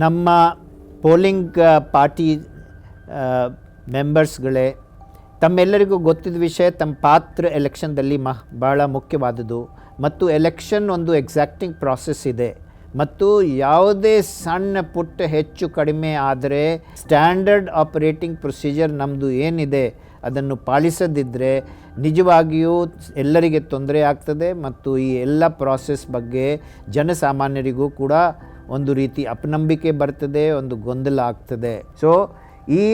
ನಮ್ಮ polling party ಮೆಂಬರ್ಸ್ಗಳೇ, ತಮ್ಮೆಲ್ಲರಿಗೂ ಗೊತ್ತಿದ್ದ ವಿಷಯ ತಮ್ಮ ಪಾತ್ರ ಎಲೆಕ್ಷನ್ದಲ್ಲಿ ಮಹ್ ಭಾಳ ಮುಖ್ಯವಾದದ್ದು. ಮತ್ತು ಎಲೆಕ್ಷನ್ ಒಂದು ಎಕ್ಸಾಕ್ಟಿಂಗ್ ಪ್ರಾಸೆಸ್ ಇದೆ. ಮತ್ತು ಯಾವುದೇ ಸಣ್ಣ ಪುಟ್ಟ ಹೆಚ್ಚು ಕಡಿಮೆ ಆದರೆ ಸ್ಟ್ಯಾಂಡರ್ಡ್ ಆಪರೇಟಿಂಗ್ ಪ್ರೊಸೀಜರ್ ನಮ್ಮದು ಏನಿದೆ ಅದನ್ನು ಪಾಲಿಸದಿದ್ದರೆ ನಿಜವಾಗಿಯೂ ಎಲ್ಲರಿಗೆ ತೊಂದರೆ ಆಗ್ತದೆ. ಮತ್ತು ಈ ಎಲ್ಲ ಪ್ರಾಸೆಸ್ ಬಗ್ಗೆ ಜನಸಾಮಾನ್ಯರಿಗೂ ಕೂಡ ಒಂದು ರೀತಿ ಅಪನಂಬಿಕೆ ಬರ್ತದೆ, ಒಂದು ಗೊಂದಲ ಆಗ್ತದೆ. ಸೊ ಈ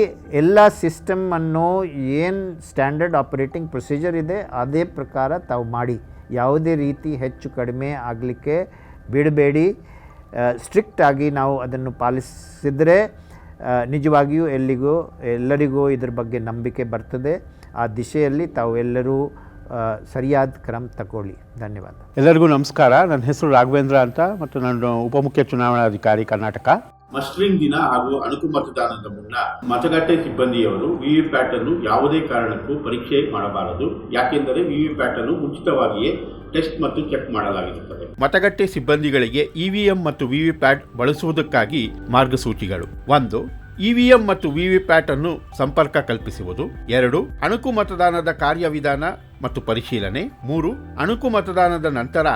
ಎಲ್ಲ ಸಿಸ್ಟಮನ್ನು ಏನು ಸ್ಟ್ಯಾಂಡರ್ಡ್ ಆಪರೇಟಿಂಗ್ ಪ್ರೊಸೀಜರ್ ಇದೆ, ಅದೇ ಪ್ರಕಾರ ತಾವು ಮಾಡಿ. ಯಾವುದೇ ರೀತಿ ಹೆಚ್ಚು ಕಡಿಮೆ ಆಗಲಿಕ್ಕೆ ಬಿಡಬೇಡಿ. ಸ್ಟ್ರಿಕ್ಟ್ ಆಗಿ ನಾವು ಅದನ್ನು ಪಾಲಿಸಿದರೆ ನಿಜವಾಗಿಯೂ ಎಲ್ಲಿಗೂ, ಎಲ್ಲರಿಗೂ ಇದ್ರ ಬಗ್ಗೆ ನಂಬಿಕೆ ಬರ್ತದೆ. ಆ ದಿಶೆಯಲ್ಲಿ ತಾವು ಎಲ್ಲರೂ ಸರಿಯಾದ ಕ್ರಮ ತಗೊಳ್ಳಿ. ಧನ್ಯವಾದ. ಎಲ್ಲರಿಗೂ ನಮಸ್ಕಾರ. ನನ್ನ ಹೆಸರು ರಾಘವೇಂದ್ರ ಅಂತ ಮತ್ತು ನಾನು ಉಪಮುಖ್ಯ ಚುನಾವಣಾಧಿಕಾರಿ ಕರ್ನಾಟಕ. ಮಸ್ಟ್ರಿಂಗ್ ದಿನ ಹಾಗೂ ಅಣುಕು ಮತದಾನದ ಮುನ್ನ ಮತಗಟ್ಟೆ ಸಿಬ್ಬಂದಿಯವರು ವಿವಿಪ್ಯಾಟ್ ಅನ್ನು ಯಾವುದೇ ಕಾರಣಕ್ಕೂ ಪರೀಕ್ಷೆ ಮಾಡಬಾರದು. ಯಾಕೆಂದರೆ ವಿವಿಪ್ಯಾಟ್ ಅನ್ನು ಉಚಿತವಾಗಿಯೇ ಟೆಸ್ಟ್ ಮತ್ತು ಚೆಕ್ ಮಾಡಲಾಗಿರುತ್ತದೆ. ಮತಗಟ್ಟೆ ಸಿಬ್ಬಂದಿಗಳಿಗೆ ಇವಿಎಂ ಮತ್ತು ವಿವಿಪ್ಯಾಟ್ ಬಳಸುವುದಕ್ಕಾಗಿ ಮಾರ್ಗಸೂಚಿಗಳು. ಒಂದು ಇವಿಎಂ ಮತ್ತು ವಿವಿಪ್ಯಾಟ್ ಅನ್ನು ಸಂಪರ್ಕ ಕಲ್ಪಿಸುವುದು. ಎರಡು, ಅಣುಕು ಮತದಾನದ ಕಾರ್ಯವಿಧಾನ ಮತ್ತು ಪರಿಶೀಲನೆ. ಮೂರು, ಅಣುಕು ಮತದಾನದ ನಂತರ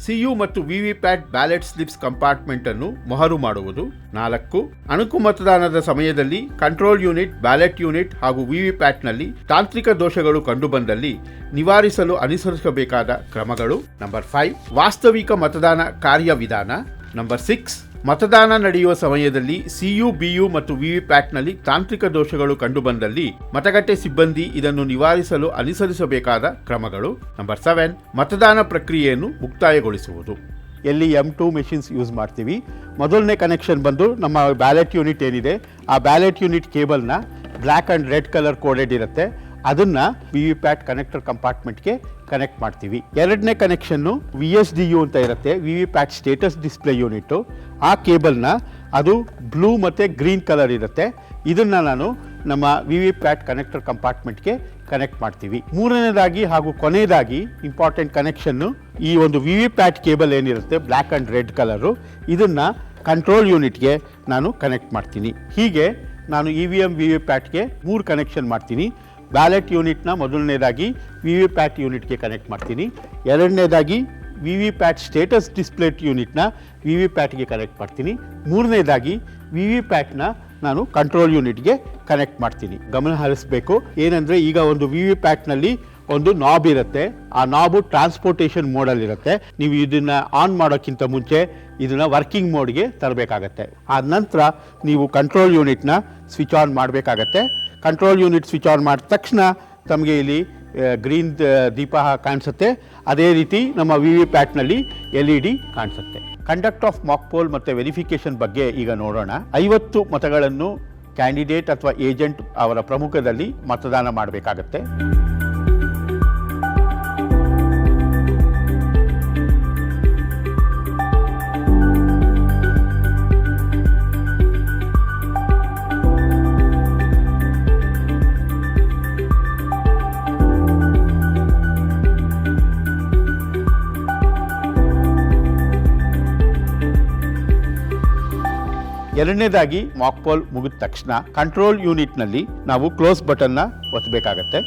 ಸಿಯು ಮತ್ತು ವಿವಿಪ್ಯಾಟ್ ಬ್ಯಾಲೆಟ್ ಸ್ಲಿಪ್ಸ್ ಕಂಪಾರ್ಟ್ಮೆಂಟ್ ಅನ್ನು ಮೊಹರು ಮಾಡುವುದು. ನಾಲ್ಕು, ಅಣುಕು ಮತದಾನದ ಸಮಯದಲ್ಲಿ ಕಂಟ್ರೋಲ್ ಯೂನಿಟ್, ಬ್ಯಾಲೆಟ್ ಯೂನಿಟ್ ಹಾಗೂ ವಿವಿಪ್ಯಾಟ್ನಲ್ಲಿ ತಾಂತ್ರಿಕ ದೋಷಗಳು ಕಂಡುಬಂದಲ್ಲಿ ನಿವಾರಿಸಲು ಅನುಸರಿಸಬೇಕಾದ ಕ್ರಮಗಳು. ನಂಬರ್ ಫೈವ್, ವಾಸ್ತವಿಕ ಮತದಾನ ಕಾರ್ಯವಿಧಾನ. ನಂಬರ್ ಸಿಕ್ಸ್ ಮತದಾನ ನಡೆಯುವ ಸಮಯದಲ್ಲಿ ಸಿಯು, ಬಿಯು ಮತ್ತು ವಿವಿಪ್ಯಾಟ್ನಲ್ಲಿ ತಾಂತ್ರಿಕ ದೋಷಗಳು ಕಂಡುಬಂದಲ್ಲಿ ಮತಗಟ್ಟೆ ಸಿಬ್ಬಂದಿ ಇದನ್ನು ನಿವಾರಿಸಲು ಅನುಸರಿಸಬೇಕಾದ ಕ್ರಮಗಳು. ನಂಬರ್ ಸೆವೆನ್, ಮತದಾನ ಪ್ರಕ್ರಿಯೆಯನ್ನು ಮುಕ್ತಾಯಗೊಳಿಸುವುದು. ಎಲ್ಲಿ ಎಂ ಟು ಮೆಷಿನ್ಸ್ ಯೂಸ್ ಮಾಡ್ತೀವಿ. ಮೊದಲನೇ ಕನೆಕ್ಷನ್ ಬಂದು ನಮ್ಮ ಬ್ಯಾಲೆಟ್ ಯೂನಿಟ್ ಏನಿದೆ, ಆ ballot unit ಕೇಬಲ್ನ black and red colour coded ಇರುತ್ತೆ. ಅದನ್ನ ವಿ ವಿ ಪ್ಯಾಟ್ ಕನೆಕ್ಟರ್ ಕಂಪಾರ್ಟ್ಮೆಂಟ್ಗೆ ಕನೆಕ್ಟ್ ಮಾಡ್ತೀವಿ. ಎರಡನೇ connection V S D U ಅಂತ ಇರುತ್ತೆ V V PAT status display unit ಆ ಕೇಬಲ್ನ ಅದು ಬ್ಲೂ ಮತ್ತು ಗ್ರೀನ್ ಕಲರ್ ಇರುತ್ತೆ. ಇದನ್ನು ನಾನು ನಮ್ಮ ವಿ ವಿ ಪ್ಯಾಟ್ ಕನೆಕ್ಟರ್ ಕಂಪಾರ್ಟ್ಮೆಂಟ್ಗೆ ಕನೆಕ್ಟ್ ಮಾಡ್ತೀವಿ. ಮೂರನೇದಾಗಿ ಹಾಗೂ ಕೊನೆಯದಾಗಿ ಇಂಪಾರ್ಟೆಂಟ್ ಕನೆಕ್ಷನ್ನು ಈ ಒಂದು ವಿ ವಿ ಪ್ಯಾಟ್ ಕೇಬಲ್ ಏನಿರುತ್ತೆ ಬ್ಲ್ಯಾಕ್ ಆ್ಯಂಡ್ ರೆಡ್ ಕಲರು, ಇದನ್ನು ಕಂಟ್ರೋಲ್ ಯೂನಿಟ್ಗೆ ನಾನು ಕನೆಕ್ಟ್ ಮಾಡ್ತೀನಿ. ಹೀಗೆ ನಾನು E V M V V ಪ್ಯಾಟ್ಗೆ ಮೂರು ಕನೆಕ್ಷನ್ ಮಾಡ್ತೀನಿ. ಬ್ಯಾಲೆಟ್ ಯೂನಿಟ್ನ ಮೊದಲನೇದಾಗಿ ವಿ ವಿ ಪ್ಯಾಟ್ ಯೂನಿಟ್ಗೆ ಕನೆಕ್ಟ್ ಮಾಡ್ತೀನಿ. ಎರಡನೇದಾಗಿ V V PAT status display ಯೂನಿಟ್ನ V V ಪ್ಯಾಟ್ಗೆ ಕನೆಕ್ಟ್ ಮಾಡ್ತೀನಿ. ಮೂರನೇದಾಗಿ ವಿ ವಿ ಪ್ಯಾಟ್ನ ನಾನು ಕಂಟ್ರೋಲ್ ಯೂನಿಟ್ಗೆ ಕನೆಕ್ಟ್ ಮಾಡ್ತೀನಿ. ಗಮನ ಹರಿಸಬೇಕು. ಏನಂದರೆ ಈಗ ಒಂದು ವಿ ವಿ ಪ್ಯಾಟ್ನಲ್ಲಿ ಒಂದು ನಾಬ್ ಇರುತ್ತೆ. ಆ ನಾಬು ಟ್ರಾನ್ಸ್ಪೋರ್ಟೇಷನ್ ಮೋಡಲ್ಲಿರುತ್ತೆ ನೀವು ಇದನ್ನು ಆನ್ ಮಾಡೋಕ್ಕಿಂತ ಮುಂಚೆ ಇದನ್ನು ವರ್ಕಿಂಗ್ ಮೋಡ್ಗೆ ತರಬೇಕಾಗತ್ತೆ. ಆ ನಂತರ ನೀವು ಕಂಟ್ರೋಲ್ ಯೂನಿಟ್ನ ಸ್ವಿಚ್ ಆನ್ ಮಾಡಬೇಕಾಗತ್ತೆ. ಕಂಟ್ರೋಲ್ ಯೂನಿಟ್ ಸ್ವಿಚ್ ಆನ್ ಮಾಡಿದ ತಕ್ಷಣ ತಮಗೆ ಇಲ್ಲಿ ಗ್ರೀನ್ ದೀಪ ಕಾಣಿಸುತ್ತೆ. ಅದೇ ರೀತಿ ನಮ್ಮ ವಿ ವಿ ಪ್ಯಾಟ್ನಲ್ಲಿ ಎಲ್ ಇ ಡಿ ಕಾಣಿಸುತ್ತೆ. ಕಂಡಕ್ಟ್ ಆಫ್ ಮಾಕ್ ಪೋಲ್ ಮತ್ತು ವೆರಿಫಿಕೇಷನ್ ಬಗ್ಗೆ ಈಗ ನೋಡೋಣ. ಐವತ್ತು ಮತಗಳನ್ನು ಕ್ಯಾಂಡಿಡೇಟ್ ಅಥವಾ ಏಜೆಂಟ್ ಅವರ ಪ್ರಮುಖದಲ್ಲಿ ಮತದಾನ ಮಾಡಬೇಕಾಗತ್ತೆ. ಎರಡನೇದಾಗಿ ಮಾಕ್ ಪೋಲ್ ಮುಗಿದ ತಕ್ಷಣ ಕಂಟ್ರೋಲ್ ಯೂನಿಟ್ನಲ್ಲಿ ನಾವು ಕ್ಲೋಸ್ ಬಟನ್ನ ಒತ್ತಬೇಕಾಗತ್ತೆ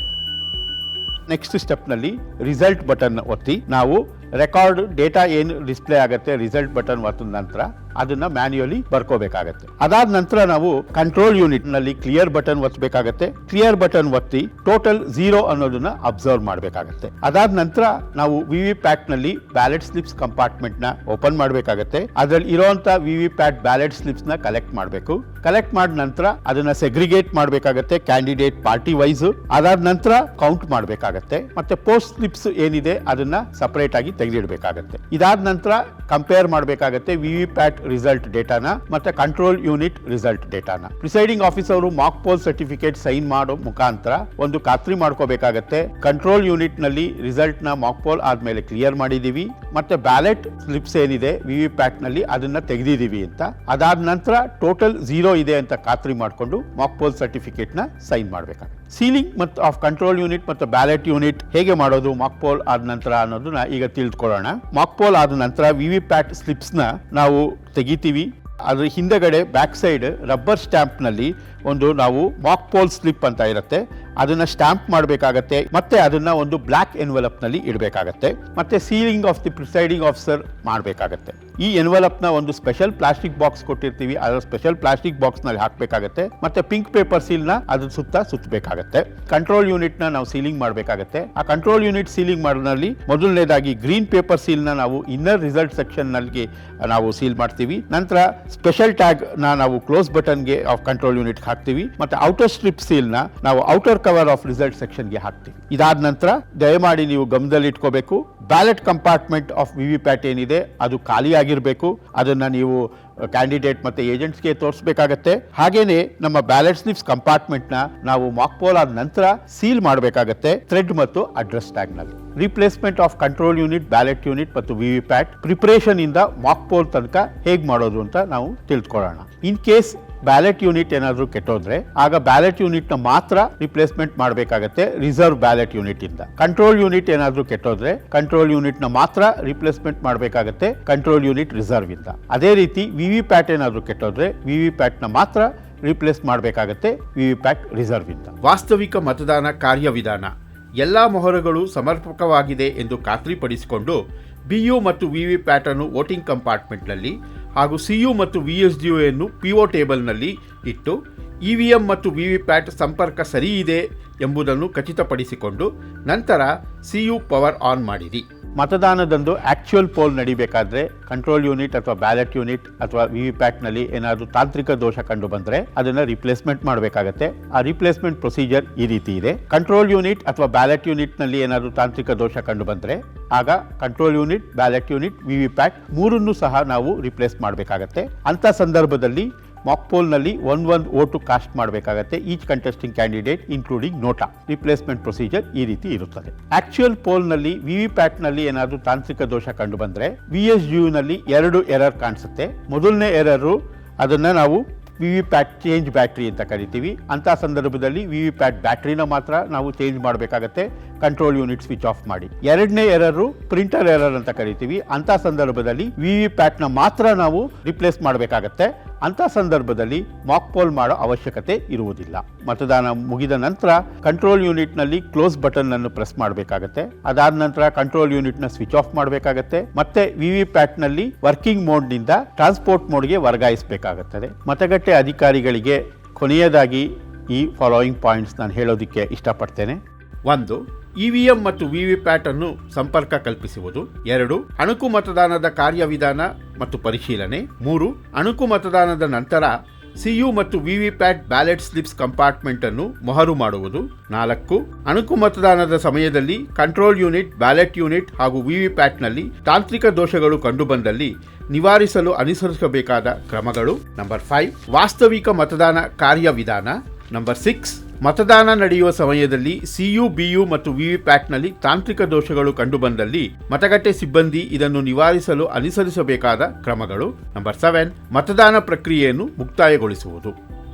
ನೆಕ್ಸ್ಟ್ ಸ್ಟೆಪ್ನಲ್ಲಿ ರಿಸಲ್ಟ್ ಬಟನ್ ಒತ್ತಿ ನಾವು ರೆಕಾರ್ಡ್ ಡೇಟಾ ಏನು ಡಿಸ್ಪ್ಲೇ ಆಗುತ್ತೆ, ರಿಸಲ್ಟ್ ಬಟನ್ ಒತ್ತಿದ ನಂತರ ಅದನ್ನ ಮ್ಯಾನ್ಯುಯಲಿ ಬರ್ಕೋಬೇಕಾಗತ್ತೆ. ಅದಾದ ನಂತರ ನಾವು ಕಂಟ್ರೋಲ್ ಯೂನಿಟ್ನಲ್ಲಿ ಕ್ಲಿಯರ್ ಬಟನ್ ಒತ್ತಬೇಕಾಗತ್ತೆ ಕ್ಲಿಯರ್ ಬಟನ್ ಒತ್ತಿ ಟೋಟಲ್ ಝೀರೋ ಅನ್ನೋದನ್ನ ಅಬ್ಸರ್ವ್ ಮಾಡಬೇಕಾಗತ್ತೆ. ಅದಾದ ನಂತರ ನಾವು ವಿವಿ ಪ್ಯಾಟ್ನಲ್ಲಿ ಬ್ಯಾಲೆಟ್ ಸ್ಲಿಪ್ಸ್ ಕಂಪಾರ್ಟ್ಮೆಂಟ್ನ ಓಪನ್ ಮಾಡಬೇಕಾಗತ್ತೆ. ಅದರಲ್ಲಿ ಇರುವಂತ ವಿವಿ ಪ್ಯಾಟ್ ಬ್ಯಾಲೆಟ್ ಸ್ಲಿಪ್ಸ್ನ ಕಲೆಕ್ಟ್ ಮಾಡಬೇಕು. ಕಲೆಕ್ಟ್ ಮಾಡಿದ ನಂತರ ಅದನ್ನ ಸೆಗ್ರಿಗೇಟ್ ಮಾಡಬೇಕಾಗತ್ತೆ ಕ್ಯಾಂಡಿಡೇಟ್ ಪಾರ್ಟಿ ವೈಸ್. ಅದಾದ ನಂತರ ಕೌಂಟ್ ಮಾಡಬೇಕಾಗತ್ತೆ. ಮತ್ತೆ ಪೋಸ್ಟ್ ಸ್ಲಿಪ್ಸ್ ಏನಿದೆ ಅದನ್ನ ಸಪರೇಟ್ ಆಗಿ ತೆಗೆದಿಡಬೇಕಾಗತ್ತೆ. ಇದಾದ ನಂತರ ಕಂಪೇರ್ ಮಾಡಬೇಕಾಗತ್ತೆ ವಿ ವಿ ಪ್ಯಾಟ್ ರಿಸಲ್ಟ್ ಡೇಟಾನ ಮತ್ತೆ control unit result ಡೇಟಾನ presiding officer mock poll certificate sign ಮಾಡೋ ಮುಖಾಂತರ ಒಂದು ಖಾತ್ರಿ ಮಾಡ್ಕೋಬೇಕಾಗತ್ತೆ. ಕಂಟ್ರೋಲ್ ಯೂನಿಟ್ನಲ್ಲಿ ರಿಸಲ್ಟ್ನ ಮಾಕ್ ಪೋಲ್ ಆದ್ಮೇಲೆ ಕ್ಲಿಯರ್ ಮಾಡಿದೀವಿ. ಮತ್ತೆ ಬ್ಯಾಲೆಟ್ ಸ್ಲಿಪ್ಸ್ ಏನಿದೆ ವಿ ವಿ ಪ್ಯಾಟ್ನಲ್ಲಿ ಅದನ್ನ ತೆಗೆದಿದೀವಿ ಅಂತ. ಅದಾದ ನಂತರ ಟೋಟಲ್ ಝೀರೋ ಇದೆ ಅಂತ ಖಾತ್ರಿ ಮಾಡಿಕೊಂಡು ಮಾಕ್ ಪೋಲ್ ಸರ್ಟಿಫಿಕೇಟ್ನ ಸೈನ್ ಮಾಡಬೇಕಾಗುತ್ತೆ. ಸೀಲಿಂಗ್ ಮತ್ತು ಆಫ್ ಕಂಟ್ರೋಲ್ ಯೂನಿಟ್ ಮತ್ತು ಬ್ಯಾಲೆಟ್ ಯೂನಿಟ್ ಹೇಗೆ ಮಾಡೋದು ಮಾಕ್ ಪೋಲ್ ಆದ ನಂತರ ಅನ್ನೋದನ್ನ ಈಗ ತಿಳಿದುಕೊಳ್ಳೋಣ. ಮಾಕ್ ಪೋಲ್ ಆದ ನಂತರ ವಿ ವಿ ಪ್ಯಾಟ್ ಸ್ಲಿಪ್ಸ್ನ ನಾವು ತೆಗಿತೀವಿ. ಅದರ ಹಿಂದೆಗಡೆ ಬ್ಯಾಕ್ ಸೈಡ್ ರಬ್ಬರ್ ಸ್ಟ್ಯಾಂಪ್ನಲ್ಲಿ ಒಂದು ನಾವು ಮಾಕ್ ಪೋಲ್ ಸ್ಲಿಪ್ ಅಂತ ಇರುತ್ತೆ. ಅದನ್ನ ಸ್ಟ್ಯಾಂಪ್ ಮಾಡಬೇಕಾಗತ್ತೆ. ಮತ್ತೆ ಅದನ್ನ ಒಂದು ಬ್ಲ್ಯಾಕ್ನಲ್ಲಿ ಇಡಬೇಕಾಗತ್ತೆ. ಮತ್ತೆ sealing of the presiding officer ಮಾಡಬೇಕಾಗತ್ತೆ. ಈ ನ ಒಂದು ಸ್ಪೆಷಲ್ ಪ್ಲಾಸ್ಟಿಕ್ ಬಾಕ್ಸ್ ಕೊಟ್ಟಿರ್ತೀವಿ. ಅದರ ಸ್ಪೆಷಲ್ ಪ್ಲಾಸ್ಟಿಕ್ ಬಾಕ್ಸ್ನಲ್ಲಿ ಹಾಕಬೇಕಾಗತ್ತೆ. ಮತ್ತೆ ಪಿಂಕ್ ಪೇಪರ್ ಸೀಲ್ನ ಅದ್ರ ಸುತ್ತ ಸುತ್ತಬೇಕಾಗತ್ತೆ. ಕಂಟ್ರೋಲ್ ಯೂನಿಟ್ನ ನಾವು ಸೀಲಿಂಗ್ ಮಾಡಬೇಕಾಗತ್ತೆ. ಆ ಕಂಟ್ರೋಲ್ ಯೂನಿಟ್ ಸೀಲಿಂಗ್ ಮಾಡೋದ್ರಲ್ಲಿ ಮೊದಲನೇದಾಗಿ ಗ್ರೀನ್ ಪೇಪರ್ ಸೀಲ್ನ ನಾವು ಇನ್ನರ್ ರಿಸಲ್ಟ್ ಸೆಕ್ಷನ್ನಲ್ಲಿ ನಾವು ಸೀಲ್ ಮಾಡ್ತೀವಿ. ನಂತರ ಸ್ಪೆಷಲ್ ಟ್ಯಾಗ್ನ ನಾವು ಕ್ಲೋಸ್ ಬಟನ್ಗೆ ಆಫ್ ಕಂಟ್ರೋಲ್ ಯೂನಿಟ್ ಹಾಕ್ತೀವಿ ಮತ್ತೆ ಔಟರ್ ಸ್ಟ್ರಿಪ್ ಸೀಲ್ನ ನಾವು ಔಟರ್ ಕವರ್ ಆಫ್ ರಿಸಲ್ಟ್ ಸೆಕ್ಷನ್ಗೆ ಹಾಕ್ತೀವಿ. ಇದಾದ ನಂತರ ದಯಮಾಡಿ ನೀವು ಗಮನದಲ್ಲಿ ಇಟ್ಕೋಬೇಕು. Ballot compartment of V V PAT ಏನಿದೆ ಅದು ಖಾಲಿಯಾಗಿರಬೇಕು ಅದನ್ನ ನೀವು ಕ್ಯಾಂಡಿಡೇಟ್ ಮತ್ತೆ ಏಜೆಂಟ್ಸ್ಗೆ ತೋರಿಸಬೇಕಾಗತ್ತೆ. ಹಾಗೇನೆ ನಮ್ಮ ಬ್ಯಾಲೆಟ್ ಸ್ಲಿಪ್ಸ್ ಕಂಪಾರ್ಟ್ಮೆಂಟ್ನ ನಾವು ಮಾಕ್ಪೋಲ್ ಆದ ನಂತರ ಸೀಲ್ ಮಾಡಬೇಕಾಗತ್ತೆ. ಥ್ರೆಡ್ ಮತ್ತು address ಟ್ಯಾಗ್ನಲ್ಲಿ. Replacement of control unit ballot unit ಮತ್ತು ವಿ ವಿ ಪ್ಯಾಟ್ ಪ್ರಿಪರೇಷನ್ ಇಂದ ಮಾಕ್ಪೋಲ್ ತನಕ ಹೇಗೆ ಮಾಡೋದು ಅಂತ ನಾವು ತಿಳ್ಕೊಳ್ಳೋಣ. ಇನ್ ಕೇಸ್ ಬ್ಯಾಲೆಟ್ ಯೂನಿಟ್ ಏನಾದರೂ ಕೆಟ್ಟೋದ್ರೆ, ಆಗ ಬ್ಯಾಲೆಟ್ ಯೂನಿಟ್ನ ಮಾತ್ರ ರಿಪ್ಲೇಸ್ಮೆಂಟ್ ಮಾಡಬೇಕಾಗತ್ತೆ ರಿಸರ್ವ್ ಬ್ಯಾಲೆಟ್ ಯೂನಿಟ್ ಇಂದ ಕಂಟ್ರೋಲ್ ಯೂನಿಟ್ ಏನಾದರೂ ಕೆಟ್ಟೋದ್ರೆ ಕಂಟ್ರೋಲ್ ಯೂನಿಟ್ನ ಮಾತ್ರ ರಿಪ್ಲೇಸ್ಮೆಂಟ್ ಮಾಡಬೇಕಾಗತ್ತೆ ಕಂಟ್ರೋಲ್ ಯೂನಿಟ್ ರಿಸರ್ವ್ ಇಂದ ಅದೇ ರೀತಿ ವಿ ವಿ ಪ್ಯಾಟ್ ಏನಾದರೂ ಕೆಟ್ಟೋದ್ರೆ ವಿ ವಿ ಪ್ಯಾಟ್ನ ಮಾತ್ರ ರಿಪ್ಲೇಸ್ ಮಾಡಬೇಕಾಗತ್ತೆ ವಿ ವಿ ಪ್ಯಾಟ್ ರಿಸರ್ವ್ ಇಂದ ವಾಸ್ತವಿಕ ಮತದಾನ ಕಾರ್ಯವಿಧಾನ. ಎಲ್ಲ ಮೊಹರುಗಳು ಸಮರ್ಪಕವಾಗಿದೆ ಎಂದು ಖಾತ್ರಿಪಡಿಸಿಕೊಂಡು ಬಿಯು ಮತ್ತು ವಿವಿ ಪ್ಯಾಟನ್ನು ವೋಟಿಂಗ್ ಕಂಪಾರ್ಟ್ಮೆಂಟ್ನಲ್ಲಿ ಹಾಗೂ ಸಿಯು ಮತ್ತು ವಿ ಎಸ್ ಡಿಒಯನ್ನು ಪಿ ಒ ಟೇಬಲ್ನಲ್ಲಿ ಇಟ್ಟು ಇ ವಿ ಎಂ ಮತ್ತು ವಿ ವಿ ಪ್ಯಾಟ್ ಸಂಪರ್ಕ ಸರಿಯಿದೆ ಎಂಬುದನ್ನು ಖಚಿತಪಡಿಸಿಕೊಂಡು ನಂತರ ಸಿಯು ಪವರ್ ಆನ್ ಮಾಡಿರಿ. ಮತದಾನದಂದು ಆ್ಯಕ್ಚುಯಲ್ ಪೋಲ್ ನಡಿಬೇಕಾದ್ರೆ ಕಂಟ್ರೋಲ್ ಯೂನಿಟ್ ಅಥವಾ ಬ್ಯಾಲೆಟ್ ಯೂನಿಟ್ ಅಥವಾ ವಿ ವಿ ಪ್ಯಾಟ್ನಲ್ಲಿ ಏನಾದರೂ ತಾಂತ್ರಿಕ ದೋಷ ಕಂಡು ಬಂದರೆ ಅದನ್ನು ರಿಪ್ಲೇಸ್ಮೆಂಟ್ ಮಾಡಬೇಕಾಗತ್ತೆ. ಆ ರಿಪ್ಲೇಸ್ಮೆಂಟ್ ಪ್ರೊಸೀಜರ್ ಈ ರೀತಿ ಇದೆ. ಕಂಟ್ರೋಲ್ ಯೂನಿಟ್ ಅಥವಾ ಬ್ಯಾಲೆಟ್ ಯೂನಿಟ್ನಲ್ಲಿ ಏನಾದರೂ ತಾಂತ್ರಿಕ ದೋಷ ಕಂಡು ಬಂದರೆ ಆಗ control unit ballot unit V V PAT ಮೂರನ್ನು ಸಹ ನಾವು ರಿಪ್ಲೇಸ್ ಮಾಡಬೇಕಾಗತ್ತೆ. ಅಂಥ ಸಂದರ್ಭದಲ್ಲಿ ಮಾಕ್ ಪೋಲ್ನಲ್ಲಿ ಒನ್ ಒಂದು ಓಟು ಕಾಸ್ಟ್ ಮಾಡಬೇಕಾಗತ್ತೆ. Each contesting candidate including NOTA. Replacement procedure ಈ ರೀತಿ ಇರುತ್ತದೆ. ಆಕ್ಚುಯಲ್ ಪೋಲ್ನಲ್ಲಿ ವಿ ವಿ ಪ್ಯಾಟ್ನಲ್ಲಿ ಏನಾದರೂ ತಾಂತ್ರಿಕ ದೋಷ ಕಂಡು ಬಂದರೆ ವಿ ಎಸ್ನಲ್ಲಿ ಎರಡು ಎರರ್ ಕಾಣಿಸುತ್ತೆ. ಮೊದಲನೇ ಎರರು ಅದನ್ನು ನಾವು V V PAT change battery ಅಂತ ಕರಿತೀವಿ. ಅಂಥ ಸಂದರ್ಭದಲ್ಲಿ ವಿ ವಿ ಪ್ಯಾಟ್ ಬ್ಯಾಟ್ರಿನ ಮಾತ್ರ ನಾವು ಚೇಂಜ್ ಮಾಡಬೇಕಾಗತ್ತೆ. ಕಂಟ್ರೋಲ್ ಯೂನಿಟ್ ಸ್ವಿಚ್ ಆಫ್ ಮಾಡಿ. ಎರಡನೇ ಎರರು ಪ್ರಿಂಟರ್ ಎರರ್ ಅಂತ ಕರಿತೀವಿ. ಅಂಥ ಸಂದರ್ಭದಲ್ಲಿ ವಿ ವಿ ಪ್ಯಾಟ್ನ ಮಾತ್ರ ನಾವು ರಿಪ್ಲೇಸ್ ಮಾಡಬೇಕಾಗತ್ತೆ. ಅಂತ ಸಂದರ್ಭದಲ್ಲಿ ಮಾಕ್ ಪೋಲ್ ಮಾಡೋ ಅವಶ್ಯಕತೆ ಇರುವುದಿಲ್ಲ. ಮತದಾನ ಮುಗಿದ ನಂತರ ಕಂಟ್ರೋಲ್ ಯೂನಿಟ್ನಲ್ಲಿ ಕ್ಲೋಸ್ ಬಟನ್ ಅನ್ನು ಪ್ರೆಸ್ ಮಾಡಬೇಕಾಗತ್ತೆ. ಅದಾದ ನಂತರ ಕಂಟ್ರೋಲ್ ಯೂನಿಟ್ನ ಸ್ವಿಚ್ ಆಫ್ ಮಾಡಬೇಕಾಗತ್ತೆ. ಮತ್ತೆ ವಿ ವಿ ನಲ್ಲಿ ವರ್ಕಿಂಗ್ ಮೋಡ್ನಿಂದ ಟ್ರಾನ್ಸ್ಪೋರ್ಟ್ ಮೋಡ್ಗೆ ವರ್ಗಾಯಿಸಬೇಕಾಗುತ್ತದೆ. ಮತಗಟ್ಟೆ ಅಧಿಕಾರಿಗಳಿಗೆ ಕೊನೆಯದಾಗಿ ಈ ಫಾಲೋಯಿಂಗ್ ಪಾಯಿಂಟ್ಸ್ ನಾನು ಹೇಳೋದಕ್ಕೆ ಇಷ್ಟಪಡ್ತೇನೆ. ಒಂದು ಇವಿಎಂ ಮತ್ತು ವಿವಿ ಪ್ಯಾಟ್ ಅನ್ನು ಸಂಪರ್ಕ ಕಲ್ಪಿಸುವುದು, ಎರಡು, ಅಣುಕು ಮತದಾನದ ಕಾರ್ಯವಿಧಾನ ಮತ್ತು ಪರಿಶೀಲನೆ, ಮೂರು, ಅಣುಕು ಮತದಾನದ ನಂತರ ಸಿಯು ಮತ್ತು V V PAT ballot slips compartment ಅನ್ನು ಮೊಹರು ಮಾಡುವುದು, ನಾಲ್ಕು, ಅಣುಕು ಮತದಾನದ ಸಮಯದಲ್ಲಿ ಕಂಟ್ರೋಲ್ ಯೂನಿಟ್, ಬ್ಯಾಲೆಟ್ ಯೂನಿಟ್ ಹಾಗೂ ವಿವಿ ಪ್ಯಾಟ್ನಲ್ಲಿ ತಾಂತ್ರಿಕ ದೋಷಗಳು ಕಂಡುಬಂದಲ್ಲಿ ನಿವಾರಿಸಲು ಅನುಸರಿಸಬೇಕಾದ ಕ್ರಮಗಳು. ನಂಬರ್ ಫೈವ್, ವಾಸ್ತವಿಕ ಮತದಾನ ಕಾರ್ಯವಿಧಾನ. ನಂಬರ್ ಸಿಕ್ಸ್ ಮತದಾನ ನಡೆಯುವ ಸಮಯದಲ್ಲಿ ಸಿಯು, ಬಿಯು ಮತ್ತು ವಿವಿಪ್ಯಾಟ್ನಲ್ಲಿ ತಾಂತ್ರಿಕ ದೋಷಗಳು ಕಂಡುಬಂದಲ್ಲಿ ಮತಗಟ್ಟೆ ಸಿಬ್ಬಂದಿ ಇದನ್ನು ನಿವಾರಿಸಲು ಅನುಸರಿಸಬೇಕಾದ ಕ್ರಮಗಳು. ನಂಬರ್ ಸೆವೆನ್ ಮತದಾನ ಪ್ರಕ್ರಿಯೆಯನ್ನು ಮುಕ್ತಾಯಗೊಳಿಸುವುದು.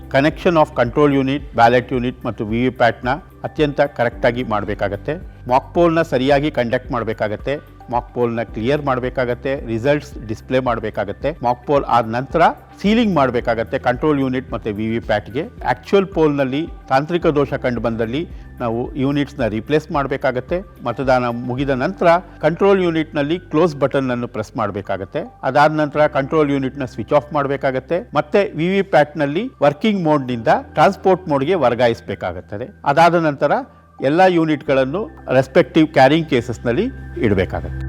Connection of control unit ballot unit ಮತ್ತು ವಿವಿಪ್ಯಾಟ್ನ ಅತ್ಯಂತ ಕರೆಕ್ಟಾಗಿ ಮಾಡಬೇಕಾಗತ್ತೆ. ಮಾಕ್ ಪೋಲ್ನ ಸರಿಯಾಗಿ ಕಂಡಕ್ಟ್ ಮಾಡಬೇಕಾಗತ್ತೆ. ಮಾಕ್ ಪೋಲ್ನ ಕ್ಲಿಯರ್ ಮಾಡಬೇಕಾಗತ್ತೆ ರಿಸಲ್ಟ್ಸ್ ಡಿಸ್ಪ್ಲೇ ಮಾಡಬೇಕಾಗತ್ತೆ. ಮಾಕ್ ಪೋಲ್ ಆದ ನಂತರ ಸೀಲಿಂಗ್ ಮಾಡಬೇಕಾಗತ್ತೆ ಕಂಟ್ರೋಲ್ ಯೂನಿಟ್ ಮತ್ತು ವಿ ವಿ ಪ್ಯಾಟ್ಗೆ ಆ್ಯಕ್ಚುಯಲ್ ಪೋಲ್ನಲ್ಲಿ ತಾಂತ್ರಿಕ ದೋಷ ಕಂಡು ಬಂದಲ್ಲಿ ನಾವು ಯೂನಿಟ್ಸ್ನ ರಿಪ್ಲೇಸ್ ಮಾಡಬೇಕಾಗತ್ತೆ. ಮತದಾನ ಮುಗಿದ ನಂತರ ಕಂಟ್ರೋಲ್ ಯೂನಿಟ್ನಲ್ಲಿ ಕ್ಲೋಸ್ ಬಟನ್ ಅನ್ನು ಪ್ರೆಸ್ ಮಾಡಬೇಕಾಗತ್ತೆ. ಅದಾದ ನಂತರ ಕಂಟ್ರೋಲ್ ಯೂನಿಟ್ನ ಸ್ವಿಚ್ ಆಫ್ ಮಾಡಬೇಕಾಗತ್ತೆ. ಮತ್ತೆ ವಿ ವಿ ಪ್ಯಾಟ್ನಲ್ಲಿ ವರ್ಕಿಂಗ್ ಮೋಡ್ನಿಂದ ಟ್ರಾನ್ಸ್ಪೋರ್ಟ್ ಮೋಡ್ಗೆ ವರ್ಗಾಯಿಸಬೇಕಾಗುತ್ತದೆ. ಅದಾದ ನಂತರ ಎಲ್ಲ ಯೂನಿಟ್ಗಳನ್ನು ರೆಸ್ಪೆಕ್ಟಿವ್ ಕ್ಯಾರಿಂಗ್ ಕೇಸಸ್ನಲ್ಲಿ ಇಡಬೇಕಾಗತ್ತೆ.